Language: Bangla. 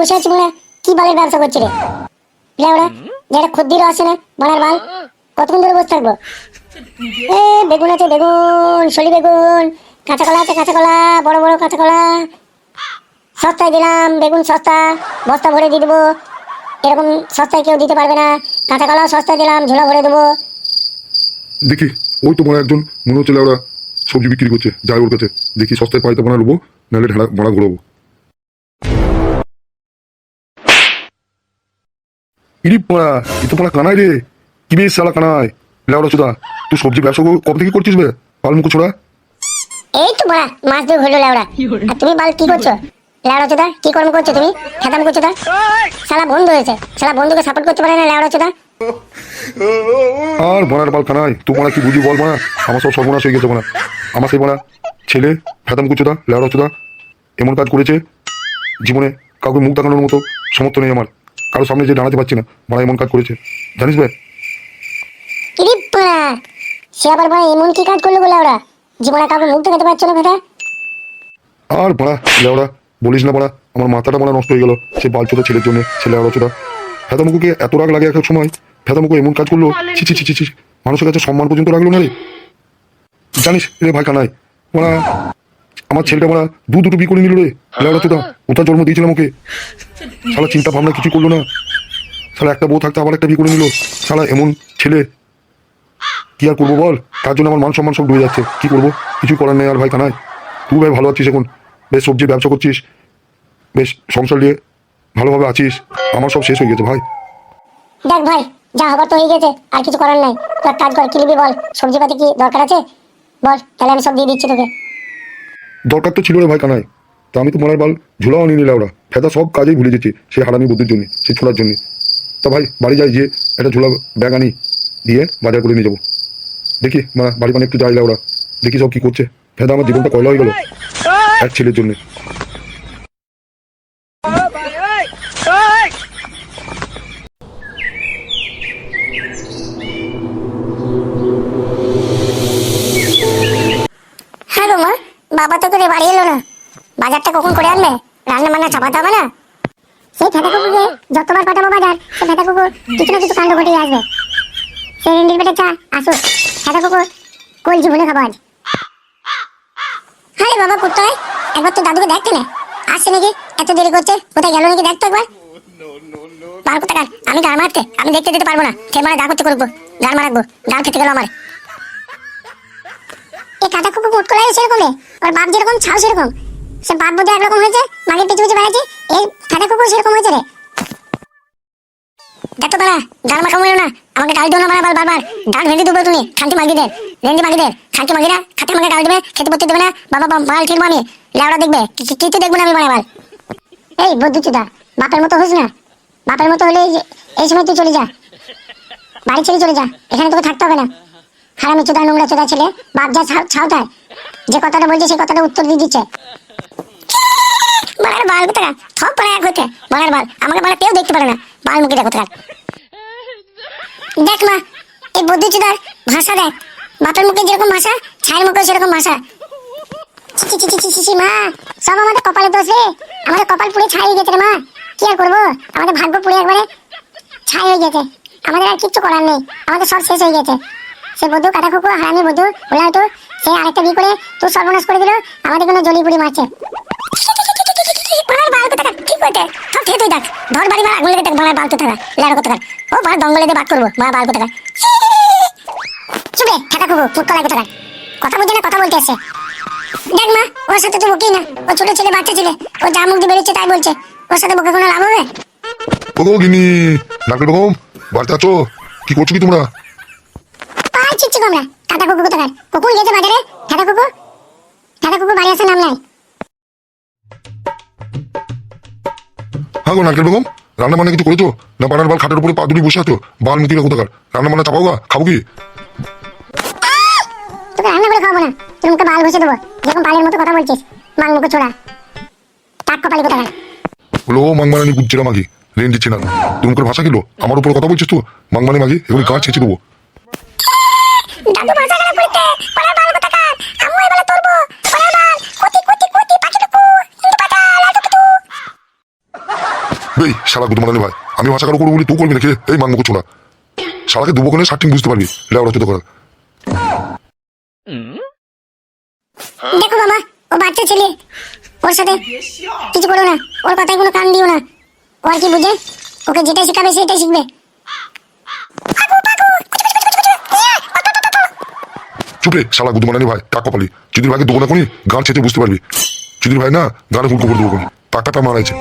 বসে আছি মনে কি বালের ব্যবসা করছি রে? লেওড়া যেটা খদ্দিরও আসে না, বানার বাল, কতক্ষণ ধরে বসে থাকব? এ, বেগুন আছে, বেগুন, সলি বেগুন কাঁচা কলা আছে কাঁচা কলা বড় বড় কাঁচা কলা সস্তায় দিলাম, বেগুন সস্তা, বস্তা ভরে দিয়ে দেবো। এরকম সস্তায় কেউ দিতে পারবে না। কাঁচা কলাও সস্তায় দিলাম ঝোলা ভরে দেবো। দেখি, ওই তোমার একজন, মনে হচ্ছে ওরা সবজি বিক্রি করছে, যাই ওর কাছে। দেখি সস্তায় পাইতে বানা নেব নাহলে ঢালা ভাড়া ঘুরাবো। ইরি পড়া এ তো পড়া রে। কি বেশ শালা কানাই। লেওড়া চোদা তুই সবজি ব্যবসা কবে থেকে করছিস বে? পালমুখ ছোড়া। এই তো বড়া মাছ দিয়ে হলো লেওড়া। আর তুমি বাল কি করছ? লেওড়া চোদা কি কর্ম করছ তুমি? খেতাম করছ তা? শালা বন্ধু হয়েছে। শালা বন্ধুকে সাপোর্ট করতে পারে না লেওড়া চোদা? আর বনার বাল তোমার কি বুঝি বল মানা আমার সব সর্বনাশ হয়ে গেছে মানা আমার সেই মানা ছেলে ফেতাম কুচোদা লেওড়া চোদা এমন কাজ করেছে জীবনে কাউকে মুখ দেখানোর মতো সমর্থ নেই আমার। কারোর সামনে যে দাঁড়াতে পারছি না মারা এমন কাজ করেছে। জানিস ভাই সে আবার বড় এমন কি কাজ করল বলে ওরা? জীবনে কাউকে মুখ দেখাতে পারছ না ভেটা আর বাড়া লেওড়া বলিস না বাড়া আমার মাথাটা নষ্ট হয়ে গেল। সে বালচোদা ছেলের জন্য ছেলে লেওড়া চোদা ফেতামুকুকে এত রাগ লাগে এক সময়? ফেতামুকু এমন কাজ করল? ছি ছি ছি ছি মানুষের কাছে সম্মান পর্যন্ত রাখল না রে? জানিস রে ভাই কানাই মারা আমার ছেলেটা মারা দু দুটো বিয়ে করে নিল রে। লেওড়া চোদা ওটা জন্ম দিয়েছিলাম ওকে শালা চিন্তা ভাবনা কিছু করল না। শালা একটা বউ থাকতে আবার একটা বিয়ে করে নিল। শালা এমন ছেলে। কি আর করব বল? তার জন্য আমার মান সম্মান সব ডুবে যাচ্ছে। কি করব? কিছু করার নেই আর ভাই কানাই তুই ভাই ভালো আছিস এখন। বেশ সবজির ব্যবসা করছিস। বেশ সংসার নিয়ে ভালোভাবে আছিস। আমার সব শেষ হয়ে গেছে ভাই। দেখ ভাই যা হবার তো হয়ে গেছে। আর কিছু করার নাই। এক কাজ কর কি নিবি বল? সবজি পাতি কি দরকার আছে? বল তাহলে আমি সব দিয়ে দিচ্ছি তোকে। দরকার তো ছিল রে ভাই কানাই তা আমি তো মনের বাল ঝুলাও নিয়ে নিলাম ওরা। ফেদা সব কাজেই ভুলে যেতে সেই হারামি বুদ্ধির জন্য, সেই ছোড়ার জন্য। তা ভাই, বাড়ি যাই গিয়ে একটা ঝুলা ব্যাগ আনি, দিয়ে বাজার করে নিয়ে যাব। দেখি মা, বাড়ি মানে একটু যাই ওরা। দেখি সব কি করছে। ফেদা আমার জীবনটা কয়লা হয়ে গেল এক ছেলের জন্য। বাবা তো করে বাড়ি এলো না। বাজারটা কখন করে আনবে? রান্না বান্না চাপাতে হবে না সেই ফেটা কুকুরকে যতবার পাঠাবো বাজার সে ফেটা কুকুর কিছু না কিছু কাণ্ড ঘটেই আসবে। সে রেন্ডির পেটে চা, আসুক। ফেটা কুকুর কোল জীবনে খাব আজ? আরে বাবা কোথায় একবার তো দাদুকে দেখতে না আসছে নাকি? এত দেরি করছে? কোথায় গেল নাকি দেখতো একবার। বার কোথাকার আমি গান মারতে, আমি দেখতে দিতে পারব না। সে মানে যা করতে করব গান মারাকবো গান খেতে গেল আমার। এই কাটা কুকু মুট করে সেরকম ওর বাপ যেরকম, ছাও সেরকম। সে বাপ বোধহয় একরকম হয়েছে? মাগের পিছু পিছু বেড়াচ্ছে এই কাটা কুকুর সেরকম হয়েছে রে। দেখো বাড়া গাল মাখা মরে না। আমাকে গাল দিও না বাড়া বারবার। ডাল ভেঙে দেবো তুমি খান্তি মাগিদের রেঞ্জি মাগিদের খান্তি মাগিরা খাতে আমাকে গাল দেবে, খেতে পড়তে দেবে না। বাবা মাল ফিরবো আমি। লেওড়া দেখবে কিছু দেখব না আমি মানে এই, বদ্ধু চুদা, বাপের মতো হোস না। বাপের মতো হলে এই সময় তুই চলে যা। বাড়ি ছেড়ে চলে যা। এখানে তোকে থাকতে হবে না। হারামি চোদা নোংরা চোদা ছেলে, বাপ যা ছাওতায় যে কথাটা বলছে সেই কথাটা উত্তর দিয়ে দিচ্ছে। বাড়ার বাল কোথাকার সব পাড়া এক হইতে। বাড়ার বাল, আমাকে বাড়া কেউ দেখতে পারে না। বাল মুখে দেখো কোথাকার দেখ মা, এই বুদ্ধি চোদার ভাষা দেখ। বাপের মুখে যেরকম ভাষা, ছায়ের মুখে সেরকম ভাষা। মা, সব আমাদের কপালে আমাদের কপাল পুড়ে ছাই হয়ে গেছে মা। কি আর করব? আমাদের ভাগ্য পুড়ে একবারে ছাই হয়ে গেছে। আমাদের আর কিচ্ছু করার নেই। আমাদের সব শেষ হয়ে গেছে। সে বধু কাটা কুকু হারামি বধু, বলে হয়তো সে আরেকটা বিয়ে করে তোর সর্বনাশ করে দিল, আমাদের কোনো জলি পুড়ি মারছে। ওর সাথে তো না। ছোট বাচ্চা তাই বলছে। ওর সাথে কি করছ কি তোমরা? তোমরা কাটা কুকু কোথাকার? কুকুর গেছে বাজারে? ঠাটা কুকু? ঠাটা কুকু বাড়ি আসার নাম নাই। হ্যাঁ গো নারকেল বেগম রান্না বান্না কিছু করেছ? না বানার বাল খাটের উপরে পা বসে আছো? বাল কোথাকার? রান্না বান্না চাপাও গা খাব কি? তোকে রান্না করে খাওয়াবো না। তুই মুখে বাল ঘষে দেবো। যেরকম বালের মতো কথা বলছিস মাল মুখে ছোড়া। কপালি কোথাকার? মাংমারানি মাগি তুমি করে ভাষা কিলো আমার উপর কথা বলছিস তো? মাংমানি মাগি এগুলি গাছ ছেঁচে দেবো। দাদু ভাষা করতে পড়ার বাল এবেলা পড়ার বাল। কোতি কোতি কোতি পাখি টুকু পাতা লাটু শালা মারানি ভাই আমি ভাষা কারও করব বলি তুই করবি নাকি? এই ছোড়া শালাকে দুবো কোনে ষাটিং বুঝতে পারবি। লেওড়া চোদ্দ করার দেখো বাবা ও বাচ্চা ছেলে। ওর সাথে কিছু করো না। ওর কথায় কোনো কান দিও না। ও আর কি বুঝে? ওকে যেটা শেখাবে সেটাই শিখবে। চুপরে শালা গুদু মারানি ভাই, টাকা পালি। চুদির ভাইকে দোকানে কোনি গান ছেঁচে বুঝতে পারবি। চুদির ভাই না, গানে ফুলকো করে দেবো পাকাটা মারাইছে